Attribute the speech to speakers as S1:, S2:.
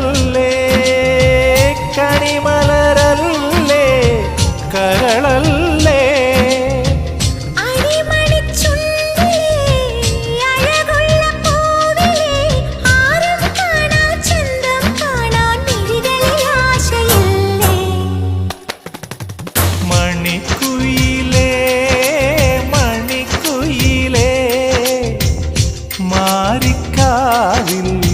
S1: കരളല്ലേ കണിമലരല്ലേ കരളല്ലേ? മാറിക്കാവില്ല